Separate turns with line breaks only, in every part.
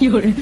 有人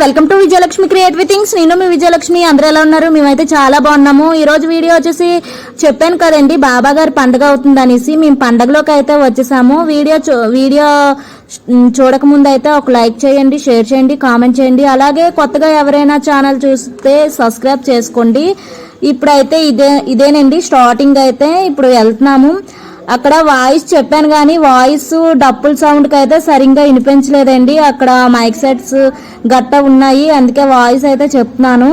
welcome to Vijayalakshmi creative things. నేను మీ విజయలక్ష్మి. అందరూ ఎలా ఉన్నారు? మేమైతే చాలా బాగున్నాము. ఈ రోజు వీడియో వచ్చేసి చెప్పాను కదండి బాబా గారి పండగ అవుతుంది అనేసి. మేము పండగలోకి అయితే వచ్చేసాము. వీడియో చూ- వీడియో చూడకముందు అయితే ఒక లైక్ చేయండి షేర్ చేయండి కామెంట్ చేయండి. అలాగే కొత్తగా ఎవరైనా ఛానల్ చూస్తే సబ్స్క్రైబ్ చేసుకోండి. ఇప్పుడైతే ఇదే ఇదేనండి స్టార్టింగ్ అయితే. ఇప్పుడు వెళ్తున్నాము. అక్కడ వాయిస్ చెప్పాను కానీ వాయిస్ డప్పుల సౌండ్కి అయితే సరిగ్గా వినిపించలేదండి. అక్కడ మైక్ సెట్స్ గట్ట ఉన్నాయి. అందుకే వాయిస్ అయితే చెప్తున్నాను.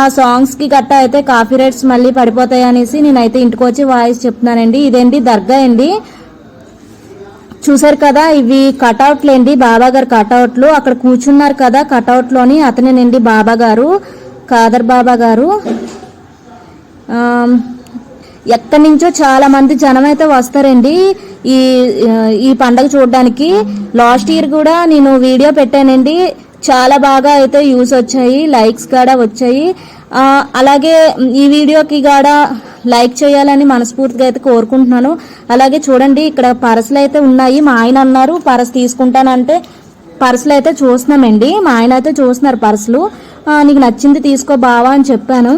ఆ సాంగ్స్కి గట్ట అయితే కాఫీ రేట్స్ మళ్ళీ పడిపోతాయి అనేసి నేనైతే ఇంటికి వచ్చి వాయిస్ చెప్తున్నానండి. ఇదేంటి దర్గా అండి? చూసారు కదా ఇవి కటౌట్లు అండి. బాబా గారు కటౌట్లు అక్కడ కూర్చున్నారు కదా కటౌట్లోని అతనేనండి బాబా గారు. కాదర్ బాబా గారు. ఎక్కడి నుంచో చాలా మంది జనం అయితే వస్తారండి. ఈ ఈ పండగ చూడడానికి. లాస్ట్ ఇయర్ కూడా నేను వీడియో పెట్టానండి. చాలా బాగా అయితే యూస్ వచ్చాయి లైక్స్ కూడా వచ్చాయి. అలాగే ఈ వీడియోకి కూడా లైక్ చేయాలని మనస్ఫూర్తిగా అయితే కోరుకుంటున్నాను. అలాగే చూడండి ఇక్కడ పరసలు అయితే ఉన్నాయి. మా ఆయన అన్నారు పరస్ తీసుకుంటానంటే పర్సులు అయితే చూస్తున్నామండి. మా ఆయన అయితే చూస్తున్నారు పర్సులు. నీకు నచ్చింది తీసుకో బావా అని చెప్పాను.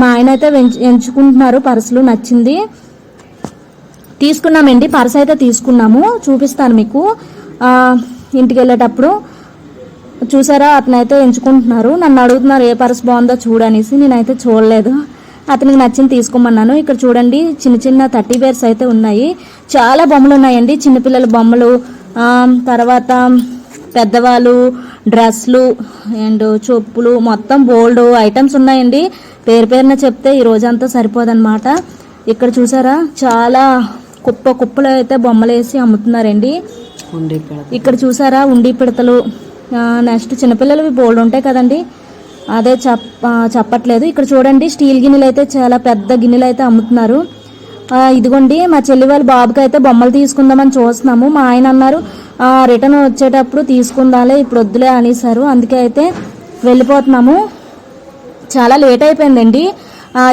మా ఆయన అయితే ఎంచుకుంటున్నారు పర్సులు నచ్చింది. తీసుకున్నామండి పర్స్ అయితే తీసుకున్నాము చూపిస్తాను మీకు. ఇంటికి వెళ్ళేటప్పుడు చూసారా అతనైతే ఎంచుకుంటున్నారు. నన్ను అడుగుతున్నారు ఏ పర్స్ బాగుందో చూడనేసి నేనైతే చూడలేదు. అతనికి నచ్చింది తీసుకోమన్నాను. ఇక్కడ చూడండి చిన్న చిన్న థర్టీ బేర్స్ అయితే ఉన్నాయి. చాలా బొమ్మలు ఉన్నాయండి చిన్నపిల్లల బొమ్మలు. తర్వాత పెద్దవాళ్ళు డ్రెస్లు అండ్ చెప్పులు మొత్తం బోల్డ్ ఐటమ్స్ ఉన్నాయండి. పేరు పేరున చెప్తే ఈ రోజంతా సరిపోదన్నమాట. ఇక్కడ చూసారా? చాలా కుప్ప కుప్పలు అయితే బొమ్మలు వేసి అమ్ముతున్నారండి.
ఇక్కడ
చూసారా? ఉండి పిడతలు. నెక్స్ట్ చిన్నపిల్లలవి బోల్డ్ ఉంటాయి కదండి. అదే చెప్ ఆ, చెప్పట్లేదు. ఇక్కడ చూడండి స్టీల్ గిన్నెలు అయితే చాలా పెద్ద గిన్నెలు అయితే అమ్ముతున్నారు. ఇదిగోండి మా చెల్లి వాళ్ళ బాబుకి అయితే బొమ్మలు తీసుకుందామని చూస్తున్నాము. మా ఆయన అన్నారు రిటర్న్ వచ్చేటప్పుడు తీసుకుందాలే ఇప్పుడు వద్దులే అనేసారు. అందుకే అయితే వెళ్ళిపోతున్నాము. చాలా లేట్ అయిపోయిందండి.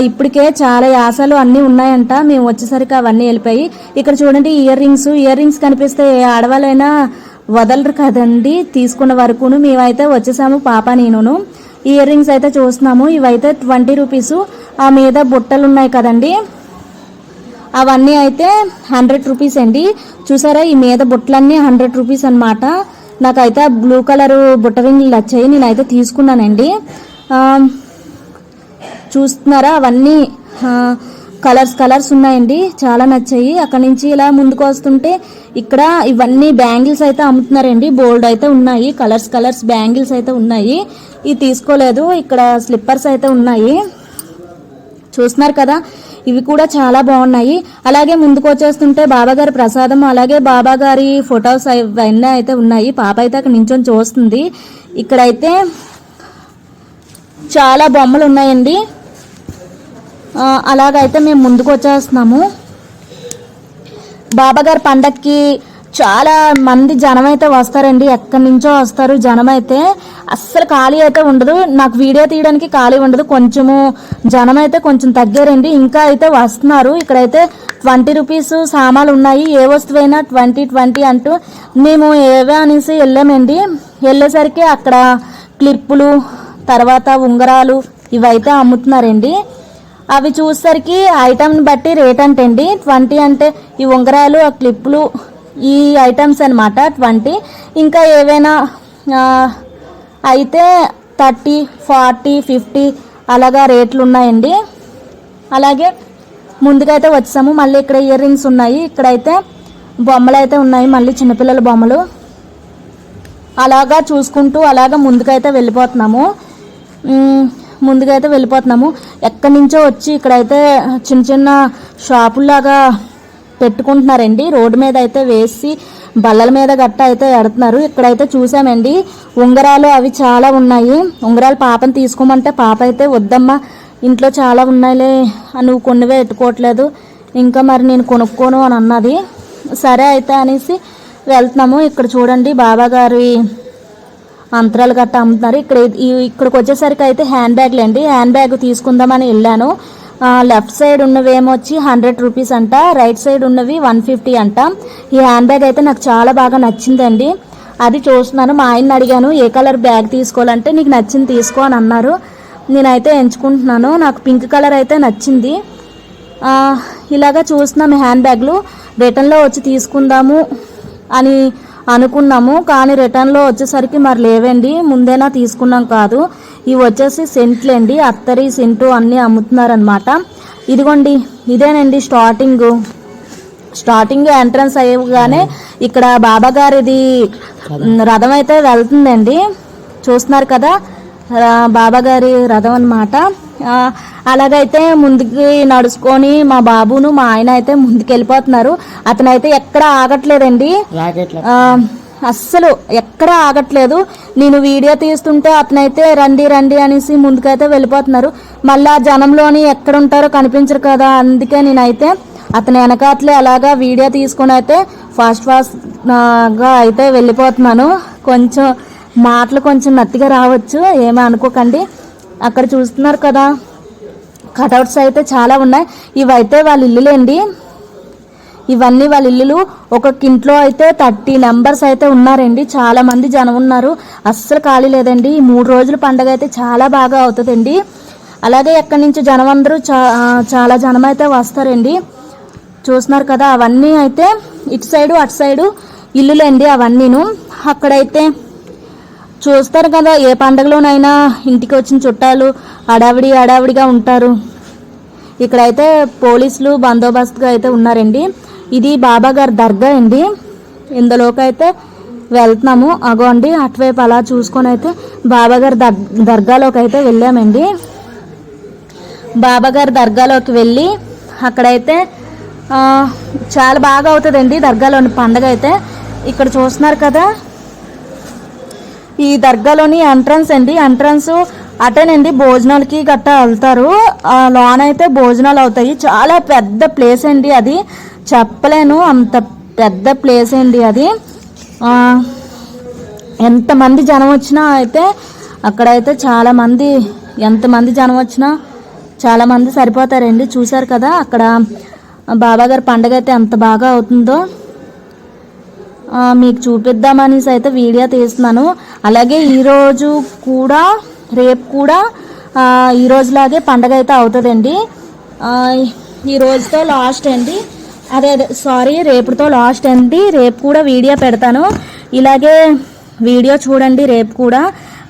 ఇప్పటికే చాలా యాసలు అన్నీ ఉన్నాయంట. మేము వచ్చేసరికి అవన్నీ వెళ్ళిపోయి ఇక్కడ చూడండి ఇయర్ రింగ్స్. ఇయర్ రింగ్స్ కనిపిస్తే ఏ ఆడవాళ్ళైనా వదలరు కదండి తీసుకున్న వరకును. మేమైతే వచ్చేసాము పాప నేనును. ఇయర్ రింగ్స్ అయితే చూస్తున్నాము. ఇవైతే ట్వంటీ రూపీస్. ఆ మీద బుట్టలు ఉన్నాయి కదండి. అవన్నీ అయితే హండ్రెడ్ రూపీస్ అండి. చూసారా ఈ మీద బుట్టలన్నీ హండ్రెడ్ రూపీస్ అనమాట నాకైతే బ్లూ కలర్ బుట్ట రింగ్లు నచ్చాయి. నేనైతే తీసుకున్నానండి. చూస్తున్నారా అవన్నీ? కలర్స్ కలర్స్ ఉన్నాయండి. చాలా నచ్చాయి. అక్కడ నుంచి ఇలా ముందుకు వస్తుంటే ఇక్కడ ఇవన్నీ బ్యాంగిల్స్ అయితే అమ్ముతున్నారండి. బోల్డ్ అయితే ఉన్నాయి. కలర్స్ కలర్స్ బ్యాంగిల్స్ అయితే ఉన్నాయి. ఇవి తీసుకోలేదు. ఇక్కడ స్లిప్పర్స్ అయితే ఉన్నాయి. చూస్తున్నారు కదా? ఇవి కూడా చాలా బాగున్నాయి. అలాగే ముందుకు వచ్చేస్తుంటే బాబాగారి ప్రసాదం అలాగే బాబాగారి ఫొటోస్ అవన్నీ అయితే ఉన్నాయి. పాప అయితే అక్కడ నించొని చూస్తుంది. ఇక్కడైతే చాలా బొమ్మలు ఉన్నాయండి. అలాగైతే మేము ముందుకు వచ్చేస్తున్నాము. బాబాగారి పండక్కి చాలా మంది జనం అయితే వస్తారండి. ఎక్కడి నుంచో వస్తారు జనం అయితే అస్సలు ఖాళీ అయితే ఉండదు. నాకు వీడియో తీయడానికి ఖాళీ ఉండదు. కొంచెము జనం అయితే కొంచెం తగ్గారండి. ఇంకా అయితే వస్తున్నారు. ఇక్కడైతే ట్వంటీ రూపీస్ సామాన్లు ఉన్నాయి. ఏ వస్తువైనా ట్వంటీ ట్వంటీ అంటూ మేము ఏవే అనేసి వెళ్ళామండి. వెళ్ళేసరికి అక్కడ క్లిప్పులు తర్వాత ఉంగరాలు ఇవైతే అమ్ముతున్నారండి. అవి చూసేసరికి ఐటమ్ని బట్టి రేట్ అంటండి. ట్వంటీ అంటే ఈ ఉంగరాలు ఆ క్లిప్పులు ఈ ఐటమ్స్ అనమాట ట్వంటీ. ఇంకా ఏవైనా అయితే థర్టీ ఫార్టీ ఫిఫ్టీ అలాగా రేట్లు ఉన్నాయండి. అలాగే ముందుకైతే వచ్చాము మళ్ళీ ఇక్కడ ఇయర్ రింగ్స్ ఉన్నాయి. ఇక్కడైతే బొమ్మలు అయితే ఉన్నాయి. మళ్ళీ చిన్నపిల్లల బొమ్మలు. అలాగా చూసుకుంటూ అలాగా ముందుకైతే వెళ్ళిపోతున్నాము. ముందుగా ముందుకైతే వెళ్ళిపోతున్నాము. ఎక్కడి నుంచో వచ్చి ఇక్కడైతే చిన్న చిన్న షాపుల్లాగా పెట్టుకుంటున్నారండి. రోడ్డు మీద అయితే వేసి బల్లల మీద గట్ట అయితే ఎడుతున్నారు ఇక్కడైతే చూసామండి ఉంగరాలు అవి చాలా ఉన్నాయి. ఉంగరాలు పాపను తీసుకోమంటే పాప అయితే వద్దమ్మా ఇంట్లో చాలా ఉన్నాయిలే నువ్వు కొన్నివే ఎట్టుకోవట్లేదు ఇంకా మరి నేను కొనుక్కోను అని అన్నది. సరే అయితే అనేసి వెళ్తున్నాము. ఇక్కడ చూడండి బాబా గారి అంతరాలు గట్ట అమ్ముతున్నారు. ఇక్కడ ఈ- ఇక్కడికి వచ్చేసరికి అయితే హ్యాండ్ బ్యాగ్లు అండి హ్యాండ్ బ్యాగ్ తీసుకుందామని వెళ్ళాను. లెఫ్ట్ సైడ్ ఉన్నవి ఏమొచ్చి హండ్రెడ్ రూపీస్ అంట రైట్ సైడ్ ఉన్నవి వన్ ఫిఫ్టీ అంట. ఈ హ్యాండ్ బ్యాగ్ అయితే నాకు చాలా బాగా నచ్చిందండి. అది చూస్తున్నాను మా ఆయన్ని అడిగాను ఏ కలర్ బ్యాగ్ తీసుకోవాలంటే నీకు నచ్చింది తీసుకో అని అన్నారు. నేనైతే ఎంచుకుంటున్నాను నాకు పింక్ కలర్ అయితే నచ్చింది. ఇలాగా చూస్తున్నాం హ్యాండ్ బ్యాగ్లు రిటర్న్లో వచ్చి తీసుకుందాము అని అనుకున్నాము కానీ రిటర్న్లో వచ్చేసరికి మరి లేవండి ముందేనా తీసుకున్నాం కాదు. ఇవి వచ్చేసి సెంట్లండి అత్తరి సెంటు అన్నీ అమ్ముతున్నారనమాట ఇదిగోండి ఇదేనండి స్టార్టింగ్ స్టార్టింగ్ ఎంట్రన్స్ అయ్యగానే ఇక్కడ బాబా గారిది రథం అయితే వెళ్తుందండి. చూస్తున్నారు కదా బాబా గారి రథం అనమాట అలాగైతే ముందుకి నడుచుకొని మా బాబును మా ఆయన అయితే ముందుకు వెళ్ళిపోతున్నారు అతనైతే ఎక్కడ ఆగట్లేదండి. అస్సలు ఎక్కడ ఆగట్లేదు. నేను వీడియో తీస్తుంటే అతనైతే రండి రండి అనేసి ముందుకైతే వెళ్ళిపోతున్నారు. మళ్ళీ ఆ జనంలోని ఎక్కడ ఉంటారో కనిపించరు కదా అందుకే నేనైతే అతని వెనకాతలే అలాగా వీడియో తీసుకొని అయితే ఫాస్ట్ ఫాస్ట్గా అయితే వెళ్ళిపోతున్నాను. కొంచెం మాటలు కొంచెం నత్తిగా రావచ్చు ఏమీ అనుకోకండి. అక్కడ చూస్తున్నారు కదా కటౌట్స్ అయితే చాలా ఉన్నాయి. ఇవైతే వాళ్ళ ఇల్లులేండి. ఇవన్నీ వాళ్ళ ఇల్లులు. ఒక ఇంట్లో అయితే థర్టీ నెంబర్స్ అయితే ఉన్నారండి. చాలా మంది జనం ఉన్నారు. అస్సలు ఖాళీ లేదండి. ఈ మూడు రోజుల పండగ అయితే చాలా బాగా అవుతుందండి. అలాగే ఎక్కడి నుంచి జనం అందరూ చా చాలా జనం అయితే వస్తారండి. చూస్తున్నారు కదా అవన్నీ అయితే ఇటు సైడు అటు సైడు ఇల్లులండి అవన్నీను. అక్కడైతే చూస్తారు కదా ఏ పండగలోనైనా ఇంటికి వచ్చిన చుట్టాలు అడావిడి అడావిడిగా ఉంటారు. ఇక్కడైతే పోలీసులు బందోబస్తుగా అయితే ఉన్నారండి. ఇది బాబా గారి దర్గా అండి. ఇందులోకి అయితే వెళ్తున్నాము. అగోండి అటువైపు అలా చూసుకొని అయితే బాబాగారి దర్ దర్గాలోకి అయితే వెళ్ళామండి బాబాగారి దర్గాలోకి వెళ్ళి అక్కడైతే చాలా బాగా అవుతుందండి దర్గాలోని పండగ అయితే. ఇక్కడ చూస్తున్నారు కదా? ఈ దర్గాలోని ఎంట్రన్స్ అండి. ఎంట్రన్స్ అటేనండి భోజనాలకి గట్టా వెళ్తారు. ఆ అయితే భోజనాలు అవుతాయి. చాలా పెద్ద ప్లేస్ అండి అది. చెప్పలేను అంత పెద్ద ప్లేస్ అండి అది. ఎంతమంది జనం వచ్చినా అయితే అక్కడైతే చాలామంది ఎంతమంది జనం వచ్చినా చాలామంది సరిపోతారండి. చూశారు కదా అక్కడ బాబాగారి పండగ అయితే ఎంత బాగా అవుతుందో. మీకు చూపిద్దామనేసి అయితే వీడియో తీస్తున్నాను. అలాగే ఈరోజు కూడా రేపు కూడా ఈ రోజులాగే పండగ అయితే అవుతుందండి. ఈ రోజుతో లాస్ట్ అండి. అదే అదే సారీ రేపుతో లాస్ట్ అండి. రేపు కూడా వీడియో పెడతాను. ఇలాగే వీడియో చూడండి రేపు కూడా.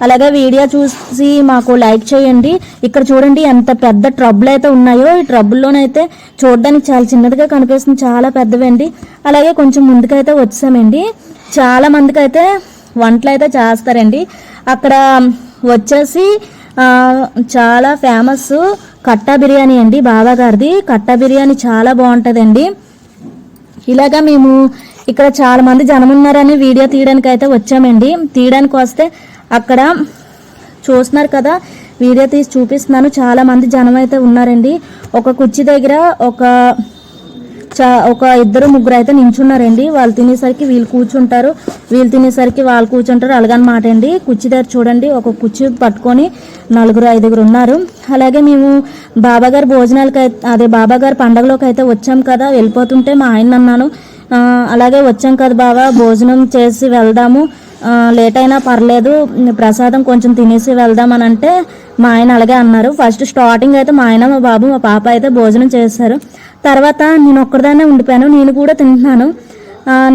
అలాగే వీడియో చూసి మాకు లైక్ చేయండి. ఇక్కడ చూడండి ఎంత పెద్ద ట్రబుల్ అయితే ఉన్నాయో. ఈ ట్రబుల్లోనైతే చూడడానికి చాలా చిన్నదిగా కనిపిస్తుంది. చాలా పెద్దవండి. అలాగే కొంచెం ముందుకైతే వచ్చామండి. చాలా మందికి అయితే వంటలు అయితే చేస్తారండి. అక్కడ వచ్చేసి చాలా ఫేమస్ కట్టా బిర్యానీ అండి బాబా గారిది. కట్టా బిర్యానీ చాలా బాగుంటుందండి. ఇలాగా మేము ఇక్కడ చాలా మంది జనం ఉన్నారని వీడియో తీయడానికి అయితే వచ్చామండి. తీయడానికి వస్తే అక్కడ చూస్తున్నారు కదా వీడియో తీసి చూపిస్తున్నాను. చాలా మంది జనం అయితే ఉన్నారండి. ఒక కుర్చీ దగ్గర ఒక చా ఒక ఇద్దరు ముగ్గురు అయితే నించున్నారండి. వాళ్ళు తినేసరికి వీళ్ళు కూర్చుంటారు. వీళ్ళు తినేసరికి వాళ్ళు కూర్చుంటారు. అలాగనమాట అండి కుర్చీ దగ్గర చూడండి. ఒక కుర్చీ పట్టుకొని నలుగురు ఐదుగురు ఉన్నారు. అలాగే మేము బాబాగారి భోజనాలకి అయితే అదే బాబాగారి పండగలోకి అయితే వచ్చాం కదా. వెళ్ళిపోతుంటే మా ఆయన అన్నాను. అలాగే వచ్చాం కదా బాబా. భోజనం చేసి వెళ్దాము. లేట్ అయినా పర్లేదు ప్రసాదం కొంచెం తినేసి వెళ్దామని అంటే మా ఆయన అలాగే అన్నారు. ఫస్ట్ స్టార్టింగ్ అయితే మా ఆయన మా బాబు మా పాప అయితే భోజనం చేశారు. తర్వాత నేను ఒక్కదాన్నే ఉండిపోయాను. నేను కూడా తింటున్నాను.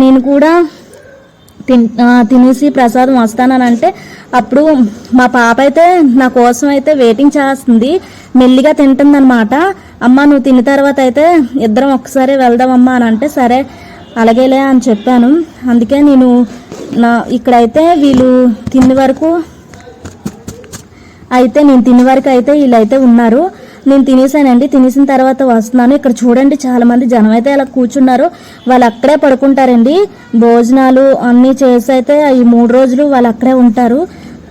నేను కూడా తిన్ తినేసి ప్రసాదం వస్తానని అంటే అప్పుడు మా పాప అయితే నా కోసం అయితే వెయిటింగ్ చేస్తుంది. మెల్లిగా తింటుందనమాట అమ్మ నువ్వు తిన్న తర్వాత అయితే ఇద్దరం ఒకసారి వెళ్దామమ్మా అని అంటే సరే అలాగేలే అని చెప్పాను. అందుకే నేను నా ఇక్కడైతే వీళ్ళు తిన్న వరకు అయితే నేను తిని వరకు అయితే వీళ్ళైతే ఉన్నారు. నేను తినేసానండి. తినేసిన తర్వాత వస్తున్నాను. ఇక్కడ చూడండి చాలా మంది జనం అయితే అలా కూర్చున్నారు. వాళ్ళు అక్కడే పడుకుంటారండి. భోజనాలు అన్నీ చేసి అయితే ఈ మూడు రోజులు వాళ్ళు అక్కడే ఉంటారు.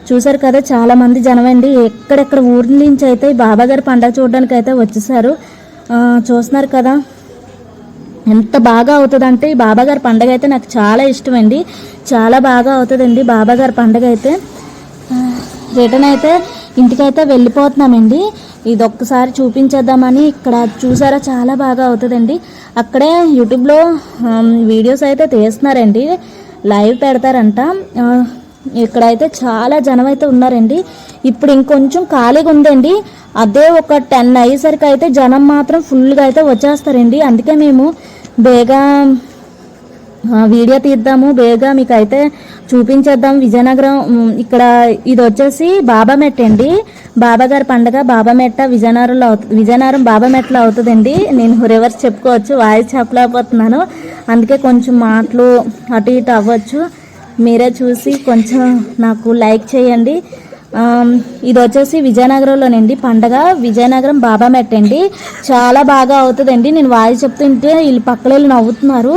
చూసారు కదా చాలా మంది జనం అండి ఎక్కడెక్కడ ఊరి నుంచి అయితే బాబా గారి పండగ చూడడానికి అయితే వచ్చేసారు. చూస్తున్నారు కదా. ఎంత బాగా అవుతుందంటే ఈ బాబాగారి పండగ అయితే నాకు చాలా ఇష్టం అండి చాలా బాగా అవుతుందండి బాబాగారి పండగ అయితే రిటర్న్ అయితే ఇంటికైతే వెళ్ళిపోతున్నామండి. ఇది ఒక్కసారి చూపించేద్దామని ఇక్కడ చూసారా చాలా బాగా అవుతుందండి. అక్కడే యూట్యూబ్లో వీడియోస్ అయితే తీస్తున్నారండి. లైవ్ పెడతారంట. ఇక్కడైతే చాలా జనం అయితే ఉన్నారండి. ఇప్పుడు ఇంకొంచెం ఖాళీగా ఉందండి. అదే ఒక టెన్ అయ్యేసరికి అయితే జనం మాత్రం ఫుల్గా అయితే వచ్చేస్తారండి. అందుకే మేము బేగా వీడియో తీద్దాము బేగా మీకు అయితే చూపించేద్దాం. విజయనగరం ఇక్కడ ఇది వచ్చేసి బాబామెట్ అండి బాబాగారి పండగ బాబామెట్ట విజయనగరంలో అవుతు విజయనగరం బాబామెట్లో అవుతుందండి. నేను రివర్స్ చెప్పుకోవచ్చు వాయిస్ చెప్పలేకపోతున్నాను. అందుకే కొంచెం మాటలు అటు ఇటు అవ్వచ్చు. మీరే చూసి కొంచెం నాకు లైక్ చేయండి. ఇది వచ్చేసి విజయనగరంలోనండి పండగ. విజయనగరం బాబామెట్ అండి చాలా బాగా అవుతుందండి. నేను వాయిస్ చెప్తుంటే వీళ్ళు పక్కన వెళ్ళి నవ్వుతున్నారు.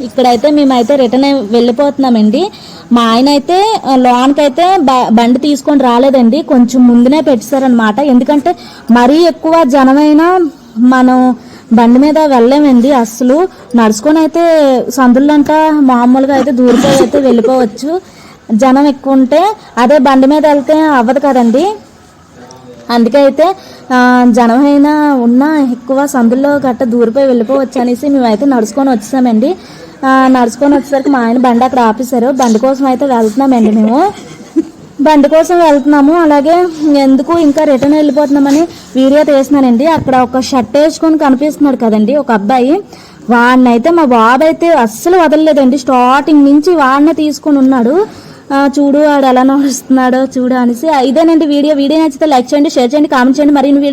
ఇక్కడైతే మేమైతే రిటర్న్ వెళ్ళిపోతున్నామండి. మా ఆయన అయితే లోన్కి అయితే బ- బండి తీసుకొని రాలేదండి. కొంచెం ముందునే పెట్టేశారనమాట ఎందుకంటే మరీ ఎక్కువ జనమైనా మనం బండి మీద వెళ్ళలేమండి అస్సలు. నడుచుకొని అయితే సందులంట మామూలుగా అయితే దూరిపోయి అయితే వెళ్ళిపోవచ్చు. జనం ఎక్కువ ఉంటే అదే బండి మీద వెళ్తే అవ్వదు కదండి. అందుకే అయితే ఆ, జనమైనా ఉన్న ఎక్కువ సందుల్లో గట్ట దూరిపోయి వెళ్ళిపోవచ్చు అనేసి మేమైతే నడుచుకొని వచ్చేసామండి. నడుచుకొని వచ్చేసరికి మా ఆయన బండి అక్కడ ఆపేశారు. బండి కోసం అయితే వెళ్తున్నామండి మేము. బండి కోసం వెళ్తున్నాము. అలాగే ఎందుకు ఇంకా రిటర్న్ వెళ్ళిపోతున్నామని వీడియో తీస్తున్నానండి. అక్కడ ఒక షర్ట్ వేసుకొని కనిపిస్తున్నాడు కదండి ఒక అబ్బాయి. వాడినైతే మా బాబు అయితే అస్సలు వదలలేదండి. స్టార్టింగ్ నుంచి వాడినే తీసుకొని ఉన్నాడు. చూడు వాడు ఎలా నడుస్తున్నాడో చూడు అనేసి. ఇదేనండి వీడియో. వీడియో నచ్చితే లైక్ చేయండి షేర్ చేయండి కామెంట్ చేయండి. మరిన్ని వీడియో